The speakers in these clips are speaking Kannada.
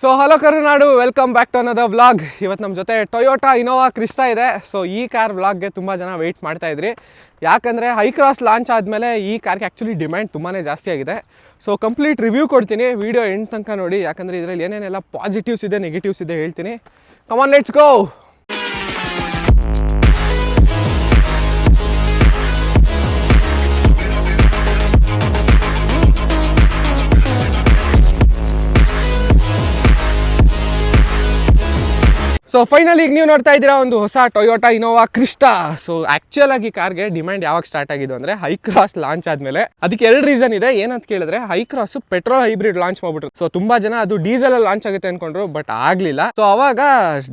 So hello Karunadu welcome back to ಅನ್ನೋದ ವ್ಲಾಗ್ ಇವತ್ತು ನಮ್ಮ ಜೊತೆ ಟೊಯೋಟಾ ಇನೋವಾ ಕ್ರಿಸ್ಟಾ ಇದೆ. ಸೊ ಈ ಕಾರ್ ವ್ಲಾಗ್ಗೆ ತುಂಬ ಜನ ವೆಯ್ಟ್ ಮಾಡ್ತಾ ಇದ್ರಿ. ಯಾಕಂದರೆ ಹೈ ಕ್ರಾಸ್ ಲಾಂಚ್ ಆದಮೇಲೆ ಈ ಕಾರ್ಗೆ ಆ್ಯಕ್ಚುಲಿ ಡಿಮ್ಯಾಂಡ್ ತುಂಬಾ ಜಾಸ್ತಿ ಆಗಿದೆ. ಸೊ ಕಂಪ್ಲೀಟ್ ರಿವ್ಯೂ ಕೊಡ್ತೀನಿ. ವೀಡಿಯೋ ಎಂಡ್ ತನಕ ನೋಡಿ. ಯಾಕಂದರೆ ಇದರಲ್ಲಿ ಏನೇನೆಲ್ಲ ಪಾಸಿಟಿವ್ಸ್ ಇದೆ ನೆಗೆಟಿವ್ಸ್ ಇದೆ ಹೇಳ್ತೀನಿ. Come on let's go so final ಈಗ ನೀವು ನೋಡ್ತಾ ಇದ್ದೀರಾ ಒಂದು ಹೊಸ Toyota Innova Crysta so actual ಆಗಿ ಕಾರ್ಗೆ ಡಿಮ್ಯಾಂಡ್ ಯಾವಾಗ ಸ್ಟಾರ್ಟ್ ಆಗಿದ್ದು ಅಂದ್ರೆ ಹೈ ಕ್ರಾಸ್ ಲಾಂಚ್ ಆದ್ಮೇಲೆ. ಅದಕ್ಕೆ ಎರಡು ರೀಸನ್ ಇದೆ. ಏನಂತ ಕೇಳಿದ್ರೆ Hycross petrol hybrid launch ಮಾಡ್ಬಿಟ್ರು. ಸೊ ತುಂಬಾ ಜನ ಅದು ಡೀಸೆಲ್ ಅಲ್ಲಿ ಲಾಂಚ್ ಆಗುತ್ತೆ ಅನ್ಕೊಂಡ್ರು ಬಟ್ ಆಗ್ಲಿಲ್ಲ. ಸೊ ಅವಾಗ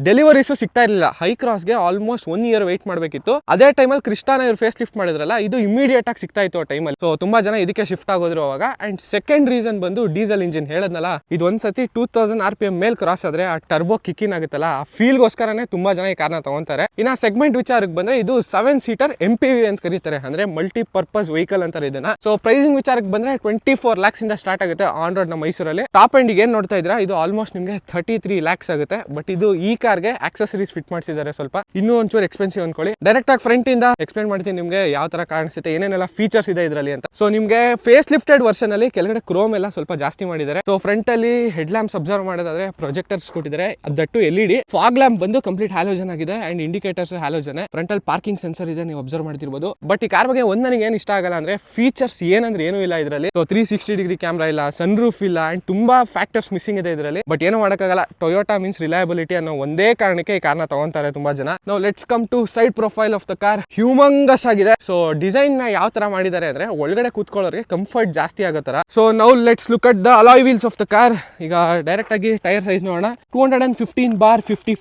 ಡೆಲಿವರೀಸ್ ಸಿಗ್ತಾ ಇರಲಿಲ್ಲ. ಹೈ ಕ್ರಾಸ್ಗೆ ಆಲ್ಮೋಸ್ಟ್ ಒನ್ ಇಯರ್ ವೆಯ್ಟ್ ಮಾಡಬೇಕಿತ್ತು. ಅದೇ ಟೈಮಲ್ಲಿ ಕ್ರಿಸ್ಟಾನ ಇವ್ರು ಫೇಸ್ ಲಿಫ್ಟ್ ಮಾಡಿದ್ರಲ್ಲ, ಇದು ಇಮಿಡಿಯೇಟ್ ಆಗಿ ಸಿಗ್ತಾ ಇತ್ತು ಆ ಟೈಮಲ್ಲಿ ಸೊ ತುಂಬಾ ಜನ ಇದಕ್ಕೆ ಶಿಫ್ಟ್ ಆಗೋದ್ರು ಅವಾಗ. ಅಂಡ್ ಸೆಕೆಂಡ್ ರೀಸನ್ ಬಂದು ಡೀಸೆಲ್ ಇಂಜಿನ್ ಹೇಳದ್ನಲ್ಲ, ಇದು ಒಂದ್ಸತಿ two thousand R P M ಮೇಲೆ ಕ್ರಾಸ್ ಆದ್ರೆ ಆ ಟರ್ಬೋ ಕಿಕ್ಕಿನ್ ಆಗುತ್ತಲ್ಲ, ಆ ಫೀಲ್ಗೋಸ್ಕರನೇ ತುಂಬಾ ಜನ ಈ ಕಾರ್ನ ತಗೊಂತಾರೆ. ಇನ್ನ ಸೆಗ್ಮೆಂಟ್ ವಿಚಾರಕ್ಕೆ ಬಂದ್ರೆ ಇದು seven seater M P V ಅಂತ ಕರೀತಾರೆ. ಅಂದ್ರೆ ಮಲ್ಟಿ ಪರ್ಪಸ್ ವೆಹಿಕಲ್ ಅಂತಾರೆ ಇದನ್ನ. ಸೊ ಪ್ರೈಸಿಂಗ್ ವಿಚಾರಕ್ಕೆ ಬಂದ್ರೆ ಟ್ವೆಂಟಿ ಫೋರ್ ಲ್ಯಾಕ್ಸ್ ಇಂದ ಸ್ಟಾರ್ಟ್ ಆಗುತ್ತೆ ಆನ್ ರೋಡ್ ನಮ್ಮ ಮೈಸೂರಲ್ಲಿ. ಟಾಪ್ ಎಂಡ್ ಏನ್ ನೋಡ್ತಾ ಇದ್ರ ಇದು ಆಲ್ಮೋಸ್ಟ್ ನಿಮಗೆ ತರ್ಟಿ ತ್ರೀ ಲ್ಯಾಕ್ಸ್ ಆಗುತ್ತೆ. ಬಟ್ ಇದು ಈ ಕಾರ್ಗೆ ಆಕ್ಸೆಸರೀಸ್ ಫಿಟ್ ಮಾಡಿಸಿದ್ದಾರೆ ಸ್ವಲ್ಪ. ಇನ್ನೂ ಒಂಚೂರು ಎಕ್ಸ್ಪೆನ್ಸಿವ್ ಅನ್ಕೊಳ್ಳಿ. ಡೈರೆಕ್ಟ್ ಆಗಿ ಫ್ರಂಟ್ ಇಂದ ಎಕ್ಸ್ಪ್ಲೇನ್ ಮಾಡ್ತೀನಿ ನಿಮಗೆ ಯಾವ ತರ ಕಾಣಿಸುತ್ತೆ, ಏನೇನೆಲ್ಲ ಫೀಚರ್ಸ್ ಇದೆ ಇದರಲ್ಲಿ ಅಂತ. ಸೊ ನಿಮಗೆ ಫೇಸ್ ಲಿಫ್ಟೆಡ್ ವರ್ಷನ್ ಅಲ್ಲಿ ಕೆಳಗಡೆ ಕ್ರೋಮ್ ಎಲ್ಲ ಸ್ವಲ್ಪ ಜಾಸ್ತಿ ಮಾಡಿದ್ದಾರೆ. ಸೊ ಫ್ರಂಟ್ ಅಲ್ಲಿ ಹೆಡ್ ಲ್ಯಾಂಪ್ಸ್ ಅಬ್ಸರ್ವ್ ಮಾಡೋದಾದ್ರೆ ಪ್ರೊಜೆಕ್ಟರ್ಸ್ ಕೊಟ್ಟಿದ್ದಾರೆ. ಅದಟ್ಟು ಎಲ್ ಇಡಿ ಫಾಗ್ ಲ್ಯಾಂಪ್ ಬಂದು ಕಂಪ್ಲೀಟ್ ಹ್ಯಾಲೋಜನ್ ಆಗಿದೆ and indicators halogen. Frontal parking sensor ಇದೆ, ನೀವು ಅಬ್ಸರ್ವ್ ಮಾಡ್ತಿರ್ಬೋದು. ಬಟ್ ಈ ಕಾರ್ ಬಗ್ಗೆ ಒಂದ್ ನನಗೆ ಏನು ಇಷ್ಟ ಆಗಲ್ಲ ಅಂದ್ರೆ ಫೀಚರ್ಸ್ ಏನಂದ್ರೆ ಏನು ಇಲ್ಲ ಇದರಲ್ಲಿ. So three sixty degree camera ಇಲ್ಲ ಸನ್ ರೂಫ್ ಇಲ್ಲ ಅಂಡ್ ತುಂಬಾ ಫ್ಯಾಕ್ಟರ್ಸ್ ಮಿಸ್ಸಿಂಗ್ ಇದೆ ಇದರಲ್ಲಿ. ಬಟ್ ಏನು ಮಾಡೋಕ್ಕಾಗಲ್ಲ ಟೊಯೋಟಾ ಮೀನ್ಸ್ ರಿಲಯಬಿಲಿಟಿ ಅನ್ನೋ ಒಂದೇ ಕಾರಣಕ್ಕೆ ಈ ಕಾರ್ನ ತಗೊಂತಾರೆ ತುಂಬಾ ಜನ. ನಾವು let's come to side profile of the car humongous ಆಗಿದೆ. ಸೊ ಡಿಸೈನ್ನ ಯಾವ ತರ ಮಾಡಿದ್ದಾರೆ ಅಂದ್ರೆ ಒಳಗಡೆ ಕೂತ್ಕೊಳ್ಳೋರಿಗೆ ಕಂಫರ್ಟ್ ಜಾಸ್ತಿ ಆಗೋ ತರ. ಸೊ ನಾವು let's look at the alloy wheels of the car ಈಗ ಡೈರೆಕ್ಟ್ ಆಗಿ ಟೈರ್ ಸೈಜ್ ನೋಡೋಣ. Two hundred and fifteen bar fifty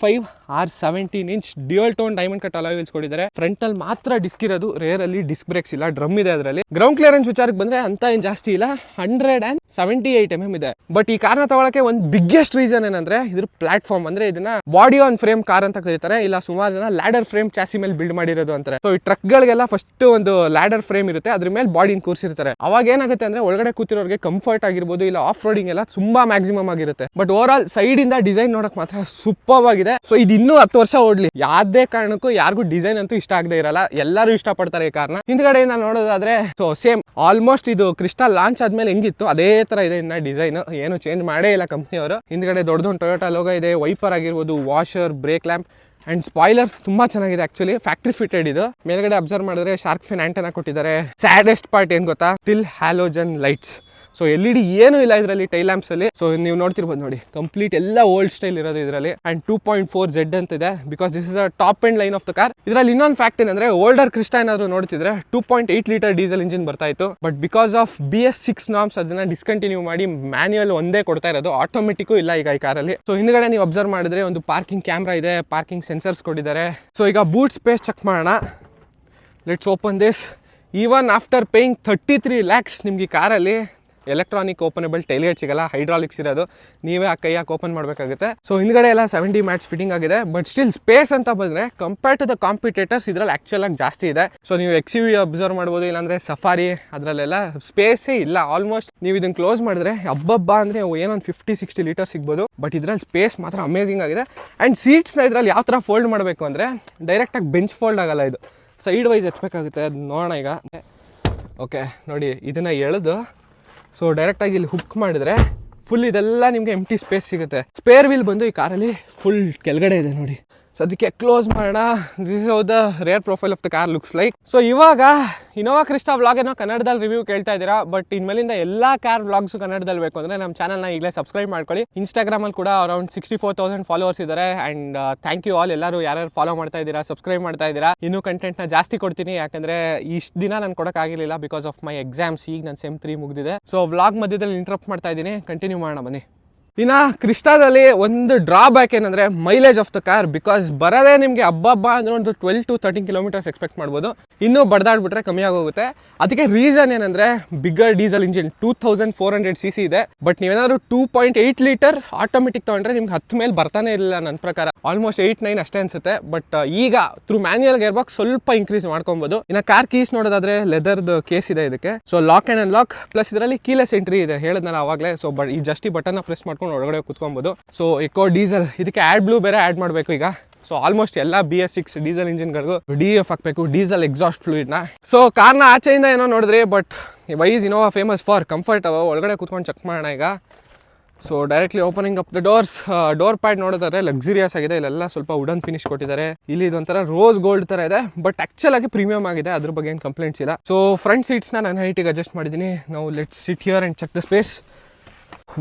R seventeen inch dual tone diamond cut alloy wheels ಕೊಡಿದ್ದಾರೆ front ಅಲ್ಲಿ ಮಾತ್ರ ಡಿಸ್ಕ್ ಇರೋದು ರೇರ್ ಅಲ್ಲಿ ಡಿಸ್ಕ್ ಬ್ರೇಕ್ಸ್ ಇಲ್ಲ ಡ್ರಮ್ ಇದೆ ಅದರಲ್ಲಿ. ಗ್ರೌಂಡ್ ಕ್ಲಿಯರೆನ್ಸ್ ವಿಚಾರಕ್ಕೆ ಬಂದ್ರೆ ಅಂತ ಏನ್ ಜಾಸ್ತಿ ಇಲ್ಲ hundred and seventy eight M M ಇದೆ. ಬಟ್ ಈ ಕಾರ್ನ ತಗೊಳಕ್ಕೆ ಒಂದು ಬಿಗ್ಗೆಸ್ಟ್ ರೀಸನ್ ಏನಂದ್ರೆ, ಇದ್ರ ಪ್ಲಾಟ್ಫಾರ್ಮ್ ಅಂದ್ರೆ ಇದನ್ನ ಬಾಡಿ ಆನ್ ಫ್ರೇಮ್ ಕಾರ್ ಅಂತ ಕರೀತಾರೆ. ಇಲ್ಲ ಸುಮಾರು ಜನ ಲ್ಯಾಡರ್ ಫ್ರೇಮ್ ಚಾಸಿ ಮೇಲೆ ಬಿಲ್ಡ್ ಮಾಡಿರೋದು ಅಂತಾರೆ. ಸೊ ಈ ಟ್ರಕ್ ಗಳಿಗೆಲ್ಲ ಫಸ್ಟ್ ಒಂದು ಲ್ಯಾಡರ್ ಫ್ರೇಮ್ ಇರುತ್ತೆ, ಅದ್ರ ಮೇಲೆ ಬಾಡಿನ ಕೂರಿಸಿರ್ತಾರೆ. ಅವಾಗ ಏನಾಗುತ್ತೆ ಅಂದ್ರೆ, ಒಳಗಡೆ ಕೂತಿರೋರಿಗೆ ಕಂಫರ್ಟ್ ಆಗಿರ್ಬೋದು, ಇಲ್ಲ ಆಫ್ ರೋಡಿಂಗ್ ಎಲ್ಲ ತುಂಬಾ ಮ್ಯಾಕ್ಸಿಮಮ್ ಆಗಿರುತ್ತೆ. ಬಟ್ ಓವರ್ ಆಲ್ ಸೈಡ್ ಇಂದ ಡಿಸೈನ್ ನೋಡಕ್ ಮಾತ್ರ ಸೂಪರ್ ಆಗಿದೆ. ಸೊ ಇದು ಇನ್ನೂ ಹತ್ತು ವರ್ಷ ಓಡ್ಲಿ. ಯಾವ್ದೇ ಕಾರಣಕ್ಕೂ ಯಾರಿಗೂ ಡಿಸೈನ್ ಅಂತೂ ಇಷ್ಟ ಆಗದೆ ಇರಲ್ಲ. ಎಲ್ಲರೂ ಇಷ್ಟಪಡ್ತಾರೆ ಈ ಕಾರ್ನ ಹಿಂದ್ಗಡೆಯಿಂದ ನೋಡೋದಾದ್ರೆ ಸೊ ಸೇಮ್ ಆಲ್ಮೋಸ್ಟ್ ಇದು ಕ್ರಿಸ್ಟಲ್ ಲಾಂಚ್ ಆದ್ಮೇಲೆ ಹೆಂಗಿತ್ತು? ಅದೇ ತರ ಇದೆ ಇನ್ನ ಡಿಸೈನ್ ಏನು ಚೇಂಜ್ ಮಾಡೇ ಇಲ್ಲ ಕಂಪ್ನಿಯವರು ಹಿಂದ್ಗಡೆ ದೊಡ್ಡ ದೊಡ್ಡ ಟೊಯೋಟಾ ಲೋಗೋ ಇದೆ ವೈಪರ್ ಆಗಿರ್ಬೋದು washer brake lamp and spoiler ತುಂಬಾ ಚೆನ್ನಾಗಿದೆ ಆಕ್ಚುಲಿ ಫ್ಯಾಕ್ಟ್ರಿ ಫಿಟೆಡ್ ಇದು. ಮೇಲ್ಗಡೆ ಅಬ್ಸರ್ವ್ ಮಾಡಿದ್ರೆ ಶಾರ್ಕ್ ಫಿನ್ ಆಂಟೆನಾ ಕೊಟ್ಟಿದ್ದಾರೆ. ಸ್ಯಾಡೆಸ್ಟ್ ಪಾರ್ಟ್ ಏನ್ ಗೊತ್ತಾ? Till halogen lights so L E D ಏನು ಇಲ್ಲ ಇದರಲ್ಲಿ ಟೈಲ್ ಲ್ಯಾಂಪ್ಸ್ ಅಲ್ಲಿ. ಸೊ ನೀವು ನೋಡ್ತಿರ್ಬೋದು ನೋಡಿ ಕಂಪ್ಲೀಟ್ ಎಲ್ಲ ಓಲ್ಡ್ ಸ್ಟೈಲ್ ಇರೋದು ಇದರಲ್ಲಿ. And two point four Z ಅಂತ ಇದೆ because this is a top end line of the car ಇದರಲ್ಲಿ ಇನ್ನೊಂದು ಫ್ಯಾಕ್ಟ್ ಏನಂದ್ರೆ ಓಲ್ಡರ್ ಕ್ರಿಸ್ಟಾ ಏನಾದ್ರು ನೋಡ್ತಿದ್ರೆ two point eight litre diesel engine ಬರ್ತಾ ಇತ್ತು. But because of B S six norms ಅದನ್ನ ಡಿಸ್ಕಂಟಿನ್ಯೂ ಮಾಡಿ ಮ್ಯಾನ್ಯಲ್ ಒಂದೇ ಕೊಡ್ತಾ ಇರೋದು ಆಟೋಮೆಟಿಕ್ಕು ಇಲ್ಲ ಈಗ ಈ ಕಾರಲ್ಲಿ ಸೊ ಹಿಂದ್ಗಡೆ ನೀವು ಅಬ್ಸರ್ವ್ ಮಾಡಿದ್ರೆ ಒಂದು ಪಾರ್ಕಿಂಗ್ ಕ್ಯಾಮ್ರಾ ಇದೆ ಪಾರ್ಕಿಂಗ್ ಸೆನ್ಸರ್ಸ್ ಕೊಟ್ಟಿದ್ದಾರೆ. ಸೊ ಈಗ ಬೂಟ್ ಸ್ಪೇಸ್ ಚೆಕ್ ಮಾಡೋಣ. Let's open this even after paying thirty three lakhs ನಿಮಗೆ ಕಾರಲ್ಲಿ ಎಲೆಕ್ಟ್ರಾನಿಕ್ ಓಪನೇಬಲ್ ಟೈಲ್ಗೇಟ್ ಸಿಗಲ್ಲ ಹೈಡ್ರಾಲಿಕ್ಸ್ ಇರೋದು, ನೀವೇ ಆ ಕೈಯಾಗಿ ಓಪನ್ ಮಾಡಬೇಕಾಗುತ್ತೆ. ಸೊ ಹಿಂದ್ಗಡೆ ಎಲ್ಲ ಸೆವೆಂಟಿ ಮ್ಯಾಟ್ಸ್ ಫಿಟ್ಟಿಂಗ್ ಆಗಿದೆ ಬಟ್ ಸ್ಟಿಲ್ ಸ್ಪೇಸ್ ಅಂತ ಬಂದರೆ ಕಂಪೇರ್ ಟು ದ ಕಾಂಪಿಟೇಟರ್ಸ್ ಇದರಲ್ಲಿ ಆ್ಯಕ್ಚುಲ್ ಆಗಿ ಜಾಸ್ತಿ ಇದೆ. ಸೊ ನೀವು ಎಕ್ಸ್ ಯು ಅಬ್ಸರ್ವ್ ಮಾಡ್ಬೋದು, ಇಲ್ಲಾಂದರೆ ಸಫಾರಿ ಅದರಲ್ಲೆಲ್ಲ ಸ್ಪೇಸೇ ಇಲ್ಲ. ಆಲ್ಮೋಸ್ಟ್ ನೀವು ಇದನ್ನು ಕ್ಲೋಸ್ ಮಾಡಿದ್ರೆ ಹಬ್ಬಬ್ಬ ಅಂದರೆ ಏನೊಂದು ಫಿಫ್ಟಿ ಸಿಕ್ಸ್ಟಿ ಲೀಟರ್ ಸಿಗ್ಬೋದು. ಬಟ್ ಇದರಲ್ಲಿ ಸ್ಪೇಸ್ ಮಾತ್ರ ಅಮೇಸಿಂಗ್ ಆಗಿದೆ. ಆ್ಯಂಡ್ ಸೀಟ್ಸ್ನ ಇದರಲ್ಲಿ ಯಾವ ಥರ ಫೋಲ್ಡ್ ಮಾಡಬೇಕು ಅಂದರೆ ಡೈರೆಕ್ಟಾಗಿ ಬೆಂಚ್ ಫೋಲ್ಡ್ ಆಗಲ್ಲ ಇದು. ಸೈಡ್ ವೈಸ್ ಎತ್ತಬೇಕಾಗುತ್ತೆ ಅದು ನೋಡೋಣ ಈಗ. ಓಕೆ ನೋಡಿ, ಇದನ್ನು ಎಳೆದು ಸೊ ಡೈರೆಕ್ಟಾಗಿ ಇಲ್ಲಿ ಹುಕ್ ಮಾಡಿದ್ರೆ ಫುಲ್ ಇದೆಲ್ಲ ನಿಮಗೆ ಎಂಟಿ ಸ್ಪೇಸ್ ಸಿಗುತ್ತೆ. ಸ್ಪೇರ್ ವೀಲ್ ಬಂದು ಈ ಕಾರಲ್ಲಿ ಫುಲ್ ಕೆಳಗಡೆ ಇದೆ ನೋಡಿ. ಸೊ ಅದಕ್ಕೆ ಕ್ಲೋಸ್ ಮಾಡೋಣ this is the rear profile of the car looks like so ಇವಾಗ ಇನೋವಾ ಕ್ರಿಸ್ಟಾ ವ್ಲಾಗ್ ಏನೋ ಕನ್ನಡದಲ್ಲಿ ರಿವ್ಯೂ ಕೇಳ್ತಾ ಇದ್ದೀರಾ ಬಟ್ ಇನ್ಮೇಲಿಂದ ಎಲ್ಲ ಕಾರ್ ವ್ಲಾಗ್ಸು ಕನ್ನಡದಲ್ಲಿ ಬೇಕು ಅಂದರೆ ನಮ್ಮ ಚಾನಲ್ನ ಈಗಲೇ ಸಬ್ಸ್ಕ್ರೈಬ್ ಮಾಡ್ಕೊಳ್ಳಿ. ಇನ್ಸ್ಟಾಗ್ರಾಮಲ್ಲಿ ಕೂಡ around sixty four thousand followers ಇದ್ದಾರೆ ಆ್ಯಂಡ್ ಥ್ಯಾಂಕ್ ಯು ಆಲ್ ಎಲ್ಲರೂ ಯಾರ್ಯಾರು ಫಾಲೋ ಮಾಡ್ತಾ ಇದ್ದೀರಾ ಸಬ್ಸ್ಕ್ರೈಬ್ ಮಾಡ್ತಾ ಇದ್ದೀರಾ, ಇನ್ನೂ ಕಂಟೆಂಟ್ನ ಜಾಸ್ತಿ ಕೊಡ್ತೀನಿ. ಯಾಕಂದರೆ ಇಷ್ಟು ದಿನ ನಾನು ಕೊಡೋಕ್ಕಾಗಿರಲಿಲ್ಲ ಬಿಕಾಸ್ ಆಫ್ ಮೈ ಎಕ್ಸಾಮ್ಸ್ ಈಗ ನಾನು ಸೆಮ್ ತ್ರೀ ಮುಗಿದಿದೆ. ಸೊ ವ್ಲಾಗ್ ಮಧ್ಯದಲ್ಲಿ ಇಂಟ್ರಪ್ಟ್ ಮಾಡ್ತಾ ಇದ್ದೀನಿ. ಕಂಟಿನ್ಯೂ ಮಾಡೋಣ, ಬನ್ನಿ. ಇನ್ನು ಕ್ರಿಸ್ಟಾದಲ್ಲಿ ಒಂದು ಡ್ರಾಬ್ಯಾಕ್ ಏನಂದ್ರೆ mileage of the car because ಬರೋದೇ ನಿಮಗೆ ಹಬ್ಬ ಅಂದ್ರೆ ಒಂದು twelve to thirteen kilometres expect ಮಾಡ್ಬೋದು. ಇನ್ನೂ ಬಡ್ದಾಡ್ಬಿಟ್ರೆ ಕಮ್ಮಿ ಆಗೋಗುತ್ತೆ. ಅದಕ್ಕೆ ರೀಸನ್ ಏನಂದ್ರೆ bigger diesel engine two thousand four hundred C C ಇದೆ. ಬಟ್ ನೀವೇನಾದ್ರು two point eight litre automatic ತೊಗೊಂಡ್ರೆ ನಿಮ್ಗೆ ಹತ್ತು ಮೇಲೆ ಬರ್ತಾನೆ ಇರಲಿಲ್ಲ ನನ್ನ ಪ್ರಕಾರ. ಆಲ್ಮೋಸ್ಟ್ ಏಯ್ಟ್ ನೈನ್ ಅಷ್ಟೇ ಅನ್ಸುತ್ತೆ. ಬಟ್ ಈಗ ಥ್ರೂ ಮ್ಯಾನ್ಯಲ್ ಗೇರ್ ಬಾಕ್ಸ್ ಸ್ವಲ್ಪ ಇನ್ಕ್ರೀಸ್ ಮಾಡ್ಕೊಬೋದು. ಇನ್ನು ಕಾರ್ ಕೀಸ್ ನೋಡೋದಾದ್ರೆ ಲೆದರ್ದು ಕೇಸ್ ಇದೆ ಇದಕ್ಕೆ. So lock and unlock plus ಇದರಲ್ಲಿ ಕೀಲೆಸ್ ಎಂಟ್ರಿ ಇದೆ. ಹೇಳಿದ್ನಲ್ಲ ಆವಾಗಲೇ. ಸೊ ಬಟ್ ಈ ಜಸ್ಟಿ ಬಟನ್ನ ಪ್ರೆಸ್ ಮಾಡ್ಕೊಂಡು ಒಳಗಡೆ ಕುತ್ಕೊಬೋದು. ಸೊ ಎಕೋ ಡೀಸೆಲ್ ಇದಕ್ಕೆ ಆ್ಯಡ್ ಬ್ಲೂ ಬೇರೆ ಆ್ಯಡ್ ಮಾಡಬೇಕು ಈಗ. ಸೊ ಆಲ್ಮೋಸ್ಟ್ ಎಲ್ಲ ಬಿ ಎಸ್ ಸಿಕ್ಸ್ ಡೀಸೆಲ್ ಇಂಜಿನ್ಗಳಿಗೂ ಡಿ ಎಫ್ ಹಾಕಬೇಕು. ಡೀಸೆಲ್ ಎಕ್ಸಾಸ್ಟ್ ಫ್ಲೂಯಿಡ್ನ ಸೊ ಕಾರ್ನ ಆಚೆಯಿಂದ ಏನೋ ನೋಡಿದ್ರಿ but why's Innova famous for comfort ಅವ ಒಳಗಡೆ ಕುತ್ಕೊಂಡು ಚೆಕ್ ಮಾಡೋಣ ಈಗ. So directly opening up the doors door pad ನೋಡಿದ್ರೆ ಲಕ್ಸುರಿಯಸ್ ಆಗಿದೆ. ಇಲ್ಲೆಲ್ಲ ಸ್ವಲ್ಪ ವುಡನ್ ಫಿನಿಶ್ ಕೊಟ್ಟಿದ್ದಾರೆ. ಇಲ್ಲಿ ಇದೊಂಥರ ರೋಸ್ ಗೋಲ್ಡ್ ತರ ಇದೆ ಬಟ್ ಆಕ್ಚುಲ್ ಆಗಿ ಪ್ರೀಮಿಯಂ ಆಗಿದೆ. ಅದ್ರ ಬಗ್ಗೆ ಏನು ಕಂಪ್ಲೇಂಟ್ಸ್ ಇಲ್ಲ. ಸೊ ಫ್ರಂಟ್ ಸೀಟ್ಸ್ನ ನಾನು ಹೈಟಿಗೆ ಅಡ್ಜಸ್ಟ್ ಮಾಡಿದ್ದೀನಿ. ನಾವು let sit here and check the space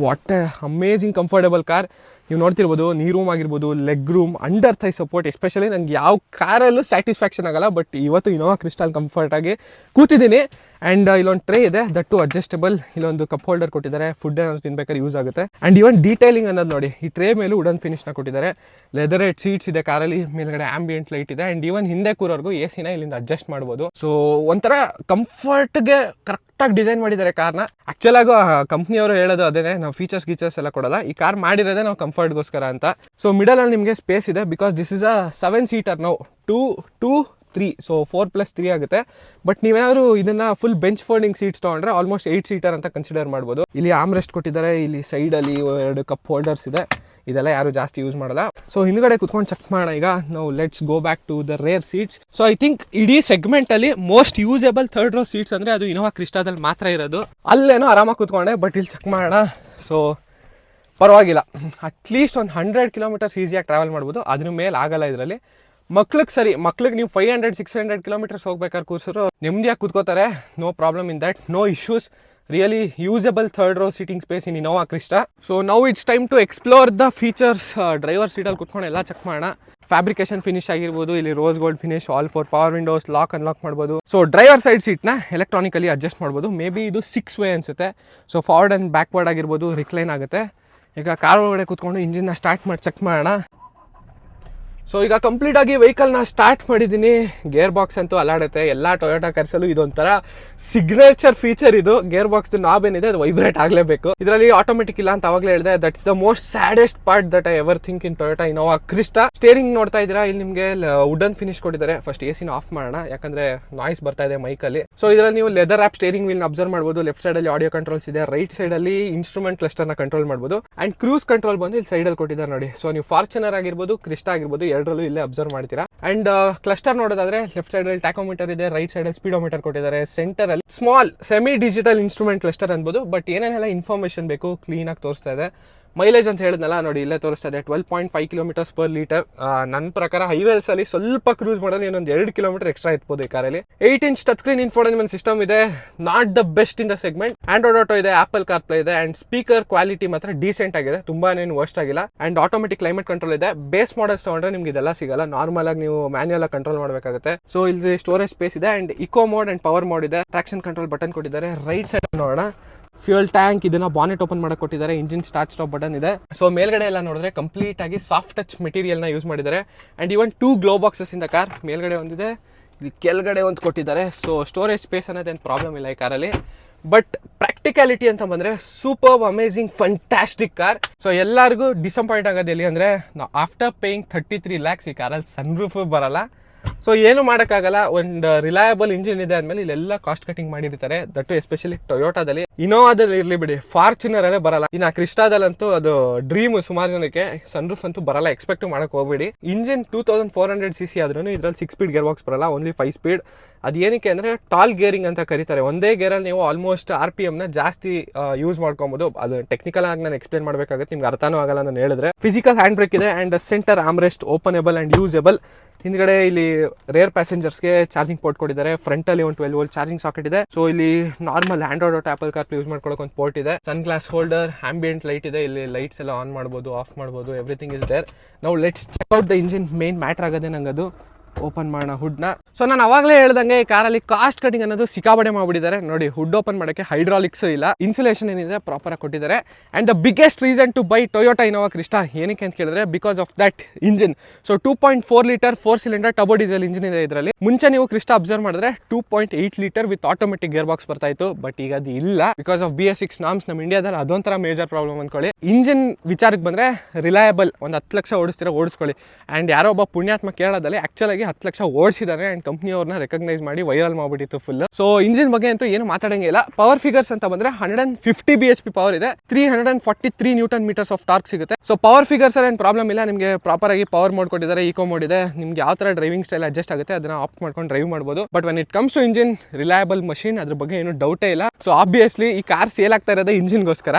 what amazing comfortable car ನೀವು ನೋಡ್ತಿರ್ಬೋದು ನೀ ರೂಮ್ ಆಗಿರ್ಬೋದು leg room under thigh support especially ನಂಗೆ ಯಾವ ಕಾರಲ್ಲೂ ಸ್ಯಾಟಿಸ್ಫ್ಯಾಕ್ಷನ್ ಆಗಲ್ಲ ಬಟ್ ಇವತ್ತು ಇನೋವಾ ಕ್ರಿಸ್ಟಲ್ ಕಂಫರ್ಟಾಗಿ ಕೂತಿದ್ದೀನಿ. ಆ್ಯಂಡ್ ಇಲ್ಲೊಂದು ಟ್ರೇ ಇದೆ, ದಟ್ಟು ಅಡ್ಜಸ್ಟಬಲ್ ಇಲ್ಲೊಂದು ಕಪ್ ಹೋಲ್ಡರ್ ಕೊಟ್ಟಿದ್ದಾರೆ ಫುಡ್ ಏನಾದ್ರು ತಿನ್ಬೇಕಾದ್ರೆ ಯೂಸ್ ಆಗುತ್ತೆ. ಆ್ಯಂಡ್ ಇವನ್ ಡೀಟೈಲಿಂಗ್ ಅನ್ನೋದು ನೋಡಿ, ಈ ಟ್ರೇ ಮೇಲೂ ಉಡನ್ ಫಿನಿಶ್ನ ಕೊಟ್ಟಿದ್ದಾರೆ. ಲೆದರೇಟ್ ಸೀಟ್ಸ್ ಇದೆ ಕಾರಲ್ಲಿ, ಮೇಲ್ಗಡೆ ಆಂಬಿಯಂಟ್ ಲೈಟ್ ಇದೆ. ಆ್ಯಂಡ್ ಇವನ್ ಹಿಂದೆ ಕೂರೋರ್ಗು ಎ ಸಿನ ಇಲ್ಲಿಂದ ಅಡ್ಜಸ್ಟ್ ಮಾಡ್ಬೋದು. ಸೊ ಒಂಥರ ಕಂಫರ್ಟ್ಗೆ ಕರೆಕ್ಟಾಗಿ ಡಿಸೈನ್ ಮಾಡಿದ್ದಾರೆ ಕಾರ್ನ ಆಕ್ಚುಲ್ ಆಗು ಕಂಪ್ನಿಯವರು ಹೇಳೋದು ಅದೇ ನಾವು ಫೀಚರ್ಸ್ ಗೀಚರ್ಸ್ ಎಲ್ಲ ಕೊಡಲ್ಲ. ಈ ಕಾರ್ ಮಾಡಿರೋದೇ ನಾವು ಕಂಫರ್ಟ್ಗೋಸ್ಕರ ಅಂತ. ಸೊ ಮಿಡಲಲ್ಲಿ ನಿಮಗೆ ಸ್ಪೇಸ್ ಇದೆ because this is a seven seater ನಾವು two two three so four plus three ಆಗುತ್ತೆ. ಬಟ್ ನೀವೇನಾದ್ರು ಇದನ್ನ ಫುಲ್ ಬೆಂಚ್ ಫೋಲ್ಡಿಂಗ್ ಸೀಟ್ಸ್ ತೊಗೊಂಡ್ರೆ ಆಲ್ಮೋಸ್ಟ್ ಏಯ್ಟ್ ಸೀಟರ್ ಅಂತ ಕನ್ಸಿಡರ್ ಮಾಡ್ಬೋದು. ಇಲ್ಲಿ ಆಮ್ರೆಸ್ಟ್ ಕೊಟ್ಟಿದ್ದಾರೆ. ಇಲ್ಲಿ ಸೈಡಲ್ಲಿ ಎರಡು ಕಪ್ ಹೋಲ್ಡರ್ಸ್ ಇದೆ. ಇದೆಲ್ಲ ಯಾರು ಜಾಸ್ತಿ ಯೂಸ್ ಮಾಡಲ್ಲ. ಸೊ ಹಿಂದ್ಗಡೆ ಕುತ್ಕೊಂಡು ಚೆಕ್ ಮಾಡೋಣ ಈಗ. ನಾವು let's go back to the rear seats so I think ಇಡೀ ಸೆಗ್ಮೆಂಟ್ ಅಲ್ಲಿ most usable third row seats ಅಂದ್ರೆ ಅದು ಇನೋವಾ ಕ್ರಿಸ್ಟಾದಲ್ಲಿ ಮಾತ್ರ ಇರೋದು. ಅಲ್ಲೇನೋ ಆರಾಮಾಗಿ ಕೂತ್ಕೊಂಡೆ ಬಟ್ ಇಲ್ಲಿ ಚೆಕ್ ಮಾಡೋಣ. ಸೊ ಪರವಾಗಿಲ್ಲ. ಅಟ್ಲೀಸ್ಟ್ ಒಂದು ಹಂಡ್ರೆಡ್ ಕಿಲೋಮೀಟರ್ಸ್ ಈಸಿಯಾಗಿ ಟ್ರಾವೆಲ್ ಮಾಡ್ಬೋದು. ಅದ್ರ ಮೇಲೆ ಆಗಲ್ಲ ಇದರಲ್ಲಿ. ಮಕ್ಳಿಗೆ ಸರಿ, ಮಕ್ಳಿಗೆ ನೀವು five hundred six hundred kilometres ಹೋಗ್ಬೇಕಾದ್ರೆ ಕೂರ್ಸಿದ್ರು, ನೆಮ್ಮದಿಯಾಗಿ ಕೂತ್ಕೋತಾರೆ. No problem in that no issues really usable third row seating space in Innova Crysta so now it's time to explore the features driver ಸೀಟಲ್ಲಿ ಕುತ್ಕೊಂಡು ಎಲ್ಲ ಚೆಕ್ ಮಾಡೋಣ. ಫ್ಯಾಬ್ರಿಕೇಶನ್ ಫಿನಿಶ್ ಆಗಿರ್ಬೋದು, ಇಲ್ಲಿ rose gold finish all four power windows lock unlock ಮಾಡ್ಬೋದು. ಸೊ ಡ್ರೈವರ್ ಸೈಡ್ ಸೀಟ್ನ ಎಲೆಕ್ಟ್ರಾನಿಕಲಿ ಅಡ್ಜಸ್ಟ್ ಮಾಡ್ಬೋದು. ಮೇ ಬಿ ಇದು ಸಿಕ್ಸ್ ವೇ ಅನ್ಸುತ್ತೆ. ಸೊ ಫಾರ್ವರ್ಡ್ ಆ್ಯಂಡ್ ಬ್ಯಾಕ್ವರ್ಡ್ ಆಗಿರ್ಬೋದು ರಿಕ್ಲೈನ್ ಆಗುತ್ತೆ. ಈಗ ಕಾರ್ ಒಳಗಡೆ ಕೂತ್ಕೊಂಡು ಇಂಜಿನ್ನ ಸ್ಟಾರ್ಟ್ ಮಾಡಿ ಚೆಕ್ ಮಾಡೋಣ. ಸೊ ಈಗ ಕಂಪ್ಲೀಟ್ ಆಗಿ ವೆಹಿಕಲ್ನ ಸ್ಟಾರ್ಟ್ ಮಾಡಿದ್ದೀನಿ ಗೇರ್ ಬಾಕ್ಸ್ ಅಂತೂ ಅಲ್ಲಾಡುತ್ತೆ. ಎಲ್ಲ ಟೊಯೋಟಾ ಕಾರ್ಸಲ್ಲೂ ಇದೊಂಥರ ಸಿಗ್ನೇಚರ್ ಫೀಚರ್ ಇದು. ಗೇರ್ ಬಾಕ್ಸ್ ನಾಬ್ ಏನಿದೆ, ಅದು ವೈಬ್ರೇಟ್ ಆಗಲೇಬೇಕು. ಇದರಲ್ಲಿ ಆಟೋಮೆಟಿಕ್ ಇಲ್ಲ ಅಂತ ಅವಾಗಲೇ ಹೇಳಿದೆ. That's the most saddest part that I ever think in Toyota Innova Crysta steering ನೋಡ್ತಾ ಇದ್ದೀರಾ? ಇಲ್ಲಿ ನಿಮಗೆ ವುಡನ್ ಫಿನಿಶ್ ಕೊಟ್ಟಿದ್ದಾರೆ. ಫಸ್ಟ್ ಎ ಸಿನ ಆಫ್ ಮಾಡೋಣ. ಯಾಕಂದ್ರೆ ನಾಯ್ಸ್ ಬರ್ತಾ ಇದೆ ಮೈಕಲ್ಲಿ ಸೊ ಇದರಲ್ಲಿ ನೀವು leather of steering wheel observe ಮಾಡಬಹುದು ಲೆಫ್ಟ್ ಸೈಡ್ ಅಲ್ಲಿ ಆಡಿಯೋ ಕಂಟ್ರೋಲ್ಸ್ ಇದೆ. ರೈಟ್ ಸೈಡ್ ಅಲ್ಲಿ ಇನ್ಸ್ಟ್ರೂಮೆಂಟ್ನ ಕಂಟ್ರೋಲ್ ಮಾಡಬಹುದು ಅಂಡ್ ಕ್ರೂಸ್ ಕಂಟ್ರೋಲ್ ಬಂದು ಇಲ್ಲಿ ಸೈಡ್ ಅಲ್ಲಿ ಕೊಟ್ಟಿದ್ದಾರೆ ನೋಡಿ. ಸೊ ನೀವು ಫಾರ್ಚುನರ್ ಆಗಿರ್ಬೋದು ಕ್ರಿಸ್ಟಾ ಆಗಿರ್ಬೋದು ಎರಡರಲ್ಲೂ ಇಲ್ಲೇ ಅಬ್ಸರ್ವ್ ಮಾಡ್ತೀರಾ? ಅಂಡ್ ಕ್ಲಸ್ಟರ್ ನೋಡೋದಾದ್ರೆ ಲೆಫ್ಟ್ ಸೈಡ್ ಅಲ್ಲಿ ಟ್ಯಾಕೋಮೀಟರ್ ಇದೆ ರೈಟ್ ಸೈಡ್ ಅಲ್ಲಿ ಸ್ಪೀಡೋಮೀಟರ್ ಕೊಟ್ಟಿದ್ದಾರೆ. ಸೆಂಟರ್ ಅಲ್ಲಿ small semi digital instrument cluster ಅನ್ಬೋದು ಬಟ್ ಏನೇನೆಲ್ಲ ಇನ್ಫಾರ್ಮೇಶನ್ ಬೇಕು ಕ್ಲೀನ್ ಆಗಿ ತೋರಿಸ್ತಾ ಇದೆ. ಮೈಲೇಜ್ ಅಂತ ಹೇಳಿದ್ನಲ್ಲ, ನೋಡಿ ಇಲ್ಲೇ ತೋರಿಸ್ತಾ ಇದೆ twelve point five kilometres per litre ನನ್ನ ಪ್ರಕಾರ ಹೈವೇಸ್ ಅಲ್ಲಿ ಸ್ವಲ್ಪ ಕ್ರೂಸ್ ಮಾಡೋದು ಇನ್ನೊಂದು ಎರಡು ಕಿಲೋಮೀಟರ್ ಎಕ್ಸ್ಟ್ರಾ ಇರ್ಬೋದು ಈ ಕಾರಲ್ಲಿ. Eight inch touch screen infotainment system ಇದೆ not the best in the segment Android auto ಇದೆ ಆಪಲ್ ಕಾರ್ ಪ್ಲೇ ಇದೆ ಅಂಡ್ ಸ್ಪೀಕರ್ ಕ್ವಾಲಿಟಿ ಮಾತ್ರ ಡೀಸೆಂಟ್ ಆಗಿದೆ ತುಂಬಾ ಏನು ವರ್ಸ್ಟ್ ಆಗಿಲ್ಲ. ಅಂಡ್ ಆಟೋಮೆಟಿಕ್ ಕ್ಲೈಮೇಟ್ ಕಂಟ್ರೋಲ್ ಇದೆ ಬೇಸ್ ಮಾಡಲ್ಸ್ ತಗೊಂಡ್ರೆ ನಿಮ್ಗೆ ಇದೆಲ್ಲ ಸಿಗಲ್ಲ ನಾರ್ಮಲ್ ಆಗಿ ನೀವು ಮ್ಯಾನ್ಯಲ್ ಆಗಿ ಕಂಟ್ರೋಲ್ ಮಾಡಬೇಕಾಗುತ್ತೆ. ಸೊ ಇಲ್ಲಿ ಸ್ಟೋರೇಜ್ ಸ್ಪೇಸ್ ಇದೆ and eco mode and power mode ಇದೆ. ಟ್ರಾಕ್ಷನ್ ಕಂಟ್ರೋಲ್ ಬಟನ್ ಕೊಟ್ಟಿದ್ದಾರೆ ರೈಟ್ ಸೈಡ್ ನೋಡೋಣ. ಫ್ಯೂಯಲ್ ಟ್ಯಾಂಕ್ ಇದನ್ನ ಬಾನೆಟ್ ಓಪನ್ ಮಾಡಕ್ ಕೊಟ್ಟಿದ್ದಾರೆ. ಇಂಜಿನ್ ಸ್ಟಾರ್ಟ್ ಸ್ಟಾಪ್ ಬಟನ್ ಇದೆ. ಸೊ ಮೇಲ್ಗಡೆ ಎಲ್ಲ ನೋಡಿದ್ರೆ ಕಂಪ್ಲೀಟ್ ಆಗಿ ಸಾಫ್ಟ್ ಟಚ್ ಮೆಟೀರಿಯಲ್ನ ಯೂಸ್ ಮಾಡಿದ್ದಾರೆ. And even two glove boxes ಇಂದ ಕಾರ್ ಮೇಲ್ಗಡೆ ಒಂದಿದೆ. ಇದು ಕೆಳಗಡೆ ಒಂದು ಕೊಟ್ಟಿದ್ದಾರೆ. ಸೊ ಸ್ಟೋರೇಜ್ ಸ್ಪೇಸ್ ಅನ್ನೋದೇನು ಪ್ರಾಬ್ಲಮ್ ಇಲ್ಲ ಈ ಕಾರಲ್ಲಿ ಬಟ್ ಪ್ರಾಕ್ಟಿಕ್ಯಾಲಿಟಿ ಅಂತ ಬಂದ್ರೆ super amazing fantastic car so ಎಲ್ಲರಿಗೂ ಡಿಸಪಾಯಿಂಟ್ ಆಗೋದು ಎಲ್ಲಿ ಅಂದ್ರೆ, ನಾವು after paying thirty three lakhs ಈ ಕಾರಲ್ಲಿ ಸನ್ ರೂಫ್ ಬರಲ್ಲ. ಸೊ ಏನು ಮಾಡೋಕ್ಕಾಗಲ್ಲ, ಒಂದು ರಿಲಯಬಲ್ ಇಂಜಿನ್ ಇದೆ ಆದ್ಮೇಲೆ ಇಲ್ಲೆಲ್ಲ ಕಾಸ್ಟ್ ಕಟಿಂಗ್ ಮಾಡಿರ್ತಾರೆ. ದಟ್ಟು ಎಸ್ಪೆಷಲಿ ಟೊಯೋಟಾದಲ್ಲಿ ಇನೋವಾದಲ್ಲಿ ಇರಲಿ ಬಿಡಿ ಫಾರ್ಚುನರ್ ಅಲ್ಲೇ ಬರಲ್ಲ. ಇನ್ನು ಕ್ರಿಸ್ಟಾದಲ್ಲಂತೂ ಅದು ಡ್ರೀಮ್ ಸುಮಾರು ಜನಕ್ಕೆ ಸನ್ ರೂಫ್ ಅಂತೂ ಬರಲ್ಲ ಎಕ್ಸ್ಪೆಕ್ಟ್ ಮಾಡೋಕೆ ಹೋಗ್ಬೇಡಿ. Engine two thousand four hundred C C ಆದ್ರೂ ಇದ್ರಲ್ಲಿ ಸಿಕ್ಸ್ ಸ್ಪೀಡ್ ಗೇರ್ ಬಾಕ್ಸ್ ಬರಲ್ಲ ಓನ್ಲಿ ಫೈವ್ ಸ್ಪೀಡ್ ಅದು ಏನಕ್ಕೆ ಅಂದರೆ ಟಾಲ್ ಗೇರಿಂಗ್ ಅಂತ ಕರೀತಾರೆ. ಒಂದೇ ಗೇರಲ್ಲಿ ನೀವು ಆಲ್ಮೋಸ್ಟ್ ಆರ್ ಪಿ ಎಮ್ನ ಜಾಸ್ತಿ ಯೂಸ್ ಮಾಡ್ಕೊಬೋದು. ಅದು ಟೆಕ್ನಿಕಲ್ ಆಗಿ ನಾನು ಎಕ್ಸ್ಪ್ಲೇನ್ ಮಾಡಬೇಕಾಗುತ್ತೆ, ನಿಮ್ಗೆ ಅರ್ಥನೂ ಆಗಲ್ಲ ನಾನು ಹೇಳಿದ್ರೆ. ಫಿಸಿಕಲ್ ಹ್ಯಾಂಡ್ ಬ್ರೇಕ್ ಇದೆ and centre armrest openable and usable ಹಿಂದ್ಗಡೆ ಇಲ್ಲಿ ರೇರ್ ಪ್ಯಾಸೆಂಜರ್ಸ್ಗೆ ಚಾರ್ಜಿಂಗ್ ಪೋರ್ಟ್ ಕೊಟ್ಟಿದ್ದಾರೆ. ಫ್ರಂಟ್ ಅಲ್ಲಿ ಒಂದು ಟ್ವೆಲ್ ವೋಲ್ಟ್ ಚಾರ್ಜಿಂಗ್ ಸಾಕೆಟ್ ಇದೆ. ಸೊ ಇಲ್ಲಿ normal Android auto Apple car use ಮಾಡ್ಕೊಳ್ಳೋಕೆ ಒಂದು ಪೋರ್ಟ್ ಇದೆ. Sun glass holder ambient light ಇದೆ. ಇಲ್ಲಿ ಲೈಟ್ಸ್ ಎಲ್ಲ ಆನ್ ಮಾಡ್ಬೋದು ಆಫ್ ಮಾಡ್ಬೋದು ಎವ್ರಿಥಿಂಗ್ ಇಸ್ ದೇರ್ ನಾವು let's check out the engine main matter ಆಗೋದೇ ನಂಗೆ ಅದು ಓಪನ್ ಮಾಡೋಣ ಹುಡ್ನ. ಸೊ ನಾನು ಅವಾಗಲೇ ಹೇಳ್ದಂಗೆ ಈ ಕಾರಲ್ಲಿ ಕಾಸ್ಟ್ ಕಟಿಂಗ್ ಅನ್ನೋದು ಸಿಕ್ಕಾಬಡೆ ಮಾಡಿಬಿಟ್ಟಿದ್ದಾರೆ. ನೋಡಿ, ಹುಡ್ ಓಪನ್ ಮಾಡೋಕ್ಕೆ ಹೈಡ್ರಾಲಿಕ್ಸು ಇಲ್ಲ. ಇನ್ಸುಲೇಷನ್ ಏನಿದೆ ಪ್ರಾಪರ್ ಆಗಿ ಕೊಟ್ಟಿದ್ದಾರೆ. And the biggest reason to buy Toyota Innova Crysta ಏನಕ್ಕೆ ಅಂತ ಕೇಳಿದ್ರೆ because of that engine so two point four litre four cylinder turbo diesel engine ಇದೆ ಇದರಲ್ಲಿ. ಮುಂಚೆ ನೀವು ಕ್ರಿಸ್ಟಾ ಅಬ್ಸರ್ವ್ ಮಾಡಿದ್ರೆ two point eight litre with automatic gear box ಬರ್ತಾ ಇತ್ತು. ಬಟ್ ಈಗ ಅದು ಇಲ್ಲ. Because of B S six norms ನಮ್ಮ ಇಂಡಿಯಾದಲ್ಲಿ ಅದೊಂಥರ ಮೇಜರ್ ಪ್ರಾಬ್ಲಮ್ ಅನ್ಕೊಳ್ಳಿ ಇಂಜಿನ್ ವಿಚಾರಕ್ಕೆ ಬಂದರೆ ರಿಲಯಬಲ್ ಒಂದು ಹತ್ತು ಲಕ್ಷ ಓಡಿಸ್ತೀರ ಓಡಿಸ್ಕೊಳ್ಳಿ. ಆ್ಯಂಡ್ ಯಾರೋ ಒಬ್ಬ ಪುಣ್ಯಾತ್ಮ ಕೇಳೋದಲ್ಲಿ ಆ್ಯಕ್ಚುಲಾಗಿ ಹತ್ತು ಲಕ್ಷ ಓಡಿಸಿದ್ದಾರೆ ಆ್ಯಂಡ್ ಕಂಪ್ನಿಯವ್ರನ್ನ ರೆಕಗ್ನೈಸ್ ಮಾಡಿ ವೈರಲ್ ಮಾಡಿಬಿಟ್ಟಿತ್ತು ಫುಲ್ ಸೊ ಇಂಜಿನ್ ಬಗ್ಗೆ ಅಂತೂ ಏನು ಮಾತಾಡಂಗಿಲ್ಲ ಪವರ್ ಫಿಗರ್ಸ್ ಅಂತ ಬಂದರೆ hundred and fifty B H P power ಇದೆ. Three hundred and forty three newton metres of torque ಸಿಗುತ್ತೆ ಸೊ ಪವರ್ ಫಿಗರ್ಸ್ ಏನು ಪ್ರಾಬ್ಲಮ್ ಇಲ್ಲ. ನಿಮಗೆ ಪ್ರಾಪರ್ ಆಗಿ ಪವರ್ ಮೋಡ್ ಕೊಟ್ಟಿದ್ದಾರೆ ಈಕೋ ಮೋಡ್ ಇದೆ. ನಿಮ್ಗೆ ಯಾವ ಥರ ಡ್ರೈವಿಂಗ್ ಸ್ಟೈಲ್ ಅಡ್ಜಸ್ಟ್ ಆಗುತ್ತೆ ಅದನ್ನ ಆಫ್ ಮಾಡ್ಕೊಂಡು ಡ್ರೈವ್ ಮಾಡ್ಬೋದು. But when it comes to engine reliable machine ಅದ್ರ ಬಗ್ಗೆ ಏನು ಡೌಟೇ ಇಲ್ಲ. ಸೊ ಆಬ್ವಿಯಸ್ಲಿ ಈ ಕಾರ್ ಸೇಲ್ ಆಗ್ತಾ ಇರೋದೇ ಇಂಜಿನ್ಗೋಸ್ಕರ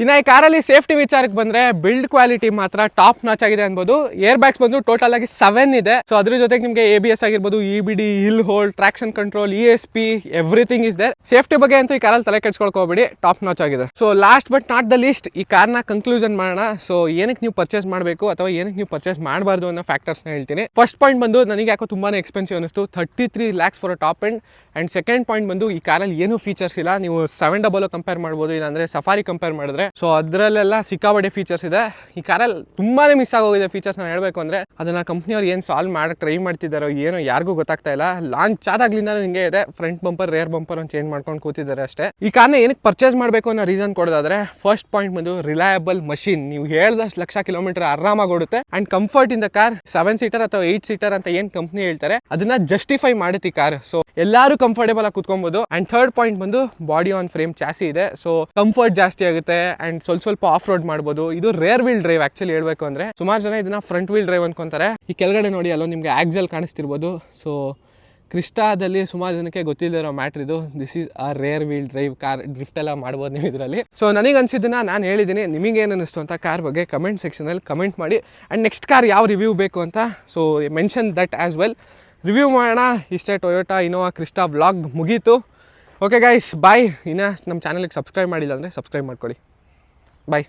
ಇನ್ನು ಈ ಕಾರಲ್ಲಿ ಸೇಫ್ಟಿ ವಿಚಾರಕ್ಕೆ ಬಂದ್ರೆ ಬಿಲ್ಡ್ ಕ್ವಾಲಿಟಿ ಮಾತ್ರ ಟಾಪ್ ನಾಚ್ ಆಗಿದೆ ಅನ್ಬೋದು. ಏರ್ ಬ್ಯಾಗ್ಸ್ ಬಂದು ಟೋಟಲ್ ಆಗಿ ಸೆವೆನ್ ಇದೆ. ಸೊ ಅದ್ರ ಜೊತೆಗೆ ನಿಮಗೆ ಎ ಬಿ ಎಸ್ ಆಗಿರ್ಬೋದು E B D hill hold traction control E S P everything is there safety ಬಗ್ಗೆ ಅಂತೂ ಈ ಕಾರಲ್ಲಿ ತಲೆ ಕೆಡ್ಸ್ಕೊಳ್ಕೋಬೇಡಿ ಟಾಪ್ ನಾಚ್ ಆಗಿದೆ. So last but not the least ಈ ಕಾರ್ನ ಕನ್ಕ್ಲೂಷನ್ ಮಾಡೋಣ. ಸೊ ಏನಕ್ಕೆ ನೀವು ಪರ್ಚೇಸ್ ಮಾಡಬೇಕು ಅಥವಾ ಏನಕ್ಕೆ ನೀವು ಪರ್ಚೇಸ್ ಮಾಡಬಾರ್ದು ಅನ್ನೋ ಫ್ಯಾಕ್ಟರ್ಸ್ನ ಹೇಳ್ತೀನಿ. ಫಸ್ಟ್ ಪಾಯಿಂಟ್ ಬಂದು ನನಗೆ ಯಾಕೋ ತುಂಬಾ ಎಕ್ಸ್ಪೆನ್ಸಿವ್ ಅನಿಸ್ತು thirty three lakhs for top end and second point ಬಂದು ಈ ಕಾರಲ್ಲಿ ಏನೂ ಫೀಚರ್ಸ್ ಇಲ್ಲ. ನೀವು ಸೆವೆನ್ ಡಬಲ್ ಕಂಪೇರ್ ಮಾಡ್ಬೋದು. ಇಲ್ಲಾಂದ್ರೆ ಸಫಾರಿ ಕಂಪೇರ್ ಮಾಡಿದ್ರೆ ಸೊ ಅದರಲ್ಲೆಲ್ಲ ಸಿಕ್ಕಾಬಡೆ ಫೀಚರ್ಸ್ ಇದೆ. ಈ ಕಾರಲ್ಲಿ ತುಂಬಾನೇ ಮಿಸ್ ಆಗೋಗಿದೆ ಫೀಚರ್ಸ್ ನಾನು ಹೇಳಬೇಕು ಅಂದರೆ, ಅದನ್ನು ಕಂಪ್ನಿಯವ್ರು ಏನು ಸಾಲ್ವ್ ಮಾಡಿ ಟ್ರೈ ಮಾಡ್ತಿದ್ದಾರೋ, ಏನೋ ಯಾರಿಗೂ ಗೊತ್ತಾಗ್ತಾ ಇಲ್ಲ. ಲಾಂಚ್ ಆದಾಗ್ಲಿಂದ ಹಿಂಗೆ ಇದೆ. ಫ್ರಂಟ್ ಬಂಪರ್ ರೇರ್ ಬಂಪರ್ ಒಂದು ಚೇಂಜ್ ಮಾಡ್ಕೊಂಡು ಕೂತಿದ್ದಾರೆ ಅಷ್ಟೇ. ಈ ಕಾರ್ನ ಏನಕ್ಕೆ ಪರ್ಚೇಸ್ ಮಾಡಬೇಕು ಅನ್ನೋ ರೀಸನ್ ಕೊಡೋದಾದ್ರೆ ಫಸ್ಟ್ ಪಾಯಿಂಟ್ ಬಂದು ರಿಲಯಬಲ್ ಮಷಿನ್ ನೀವು ಹೇಳ್ದಷ್ಟು ಲಕ್ಷ ಕಿಲೋಮೀಟರ್ ಆರಾಮಾಗಿ ಓಡುತ್ತೆ. And comfort in the car seven seater ಅಥವಾ ಏಟ್ ಸೀಟರ್ ಅಂತ ಏನು ಕಂಪ್ನಿ ಹೇಳ್ತಾರೆ, ಅದನ್ನ ಜಸ್ಟಿಫೈ ಮಾಡುತ್ತೆ ಈ ಕಾರ್ ಸೊ ಎಲ್ಲರೂ ಕಂಫರ್ಟೇಬಲ್ ಆಗಿ ಕುತ್ಕೊಬಹುದು ಅಂಡ್ ಥರ್ಡ್ ಪಾಯಿಂಟ್ ಬಂದು ಬಾಡಿ ಆನ್ ಫ್ರೇಮ್ ಚಾಸಿ ಇದೆ. ಸೊ ಕಂಫರ್ಟ್ ಜಾಸ್ತಿ ಆಗುತ್ತೆ. ಅಂಡ್ ಸ್ವಲ್ಪ ಸ್ವಲ್ಪ ಆಫ್ ರೋಡ್ ಮಾಡ್ಬೋದು. ಇದು ರೇರ್ ವೀಲ್ ಡ್ರೈವ್ ಆಕ್ಚುಲಿ ಹೇಳಬೇಕು ಅಂದ್ರೆ ಸುಮಾರು ಜನ ಇದನ್ನ ಫ್ರಂಟ್ ವೀಲ್ ಡ್ರೈವ್ ಅನ್ಕೊಂತಾರೆ. ಈ ಕೆಳಗಡೆ ನೋಡಿ ಅಲ್ಲೋ ನಿಮ್ಗೆ ಆಕ್ಸಲ್ ಕಾಣಿಸ್ತಿರ್ಬೋದು. ಸೊ ಕ್ರಿಸ್ಟಾದಲ್ಲಿ ಸುಮಾರು ಜನಕ್ಕೆ ಗೊತ್ತಿಲ್ಲದಿರೋ ಮ್ಯಾಟ್ರ್ ಇದು. This is a rear wheel drive car drift ಎಲ್ಲ ಮಾಡ್ಬೋದು ನೀವು ಇದರಲ್ಲಿ. ಸೊ ನನಗೆ ಅನ್ಸಿದ್ದನ್ನ ನಾನು ಹೇಳಿದ್ದೀನಿ. ನಿಮಗೆ ಏನು ಅನ್ನಿಸ್ತು ಅಂತ ಕಾರ್ ಬಗ್ಗೆ ಕಮೆಂಟ್ ಸೆಕ್ಷನಲ್ಲಿ ಕಮೆಂಟ್ ಮಾಡಿ. ಆ್ಯಂಡ್ ನೆಕ್ಸ್ಟ್ ಕಾರ್ ಯಾವ ರಿವ್ಯೂ ಬೇಕು ಅಂತ so mention that as well review ಮಾಡೋಣ. ಇಷ್ಟೇ ಟೊಯೋಟಾ ಇನೋವಾ ಕ್ರಿಸ್ಟಾ ವ್ಲಾಗ್ ಮುಗೀತು. ಓಕೆ ಗೈಸ್ ಬಾಯ್ ಇನ್ನು ನಮ್ಮ ಚಾನಲಿಗೆ ಸಬ್ಸ್ಕ್ರೈಬ್ ಮಾಡಿಲ್ಲ ಅಂದರೆ ಸಬ್ಸ್ಕ್ರೈಬ್ ಮಾಡ್ಕೊಳ್ಳಿ. ಬಾಯ್